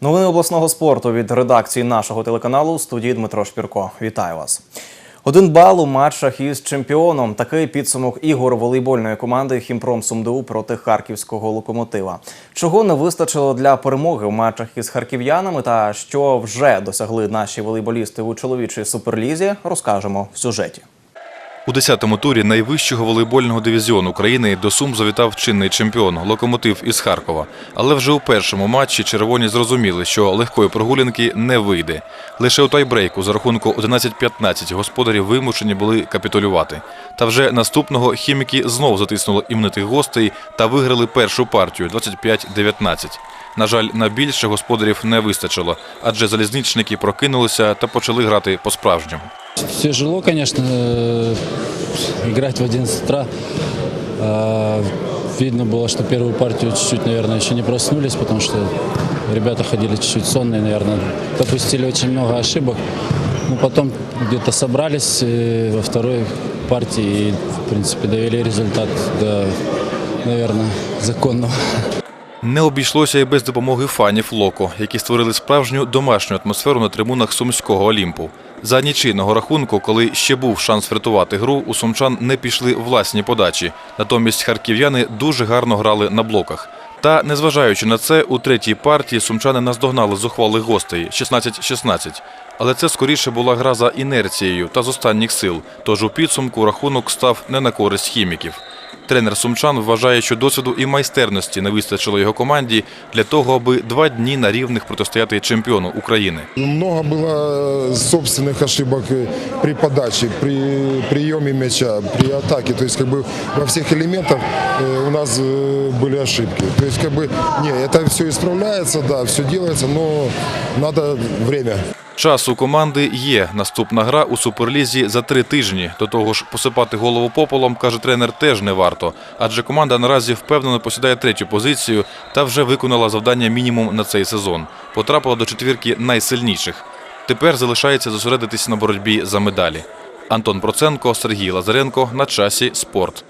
Новини обласного спорту від редакції нашого телеканалу у студії Дмитро Шпірко. Вітаю вас. Один бал у матчах із чемпіоном. Такий підсумок ігор волейбольної команди Хімпром СумДУ проти харківського локомотива. Чого не вистачило для перемоги в матчах із харків'янами та що вже досягли наші волейболісти у чоловічій суперлізі, розкажемо в сюжеті. У 10-му турі найвищого волейбольного дивізіону України до Сум завітав чинний чемпіон – «Локомотив» із Харкова. Але вже у першому матчі червоні зрозуміли, що легкої прогулянки не вийде. Лише у тайбрейку за рахунку 11-15 господарі вимушені були капітулювати. Та вже наступного хіміки знов затиснули іменитих гостей та виграли першу партію – 25-19. На жаль, на більше господарів не вистачило, адже залізничники прокинулися та почали грати по-справжньому. Тяжело, конечно, э, играть в 11 утра. А, Видно было, что первую партию чуть-чуть, наверное, еще не проснулись, потому что ребята ходили чуть-чуть сонные, наверное, допустили очень много ошибок. Ну, потом где-то собрались э, во второй партии и, в принципе, довели результат до, наверное, законного. Не обійшлося і без допомоги фанів Локо, які створили справжню домашню атмосферу на трибунах Сумського Олімпу. За нічийного рахунку, коли ще був шанс врятувати гру, у сумчан не пішли власні подачі. Натомість харків'яни дуже гарно грали на блоках. Та, незважаючи на це, у третій партії сумчани наздогнали зухвалих гостей 16-16. Але це скоріше була гра за інерцією та з останніх сил. Тож у підсумку рахунок став не на користь хіміків. Тренер сумчан вважає, що досвіду і майстерності не вистачило його команді для того, аби два дні на рівних протистояти чемпіону України. Много было собственных ошибок э, при подаче, при приеме мяча, при атаке. То есть как бы во всех элементах э, у нас э, были ошибки. То есть как бы не, это все исправляется, да, все делается, но надо время. Час у команди є. Наступна гра у суперлізі за три тижні. До того ж, посипати голову попелом, каже тренер, теж не варто. Адже команда наразі впевнено посідає третю позицію та вже виконала завдання мінімум на цей сезон. Потрапила до четвірки найсильніших. Тепер залишається зосередитись на боротьбі за медалі. Антон Проценко, Сергій Лазаренко на часі спорт.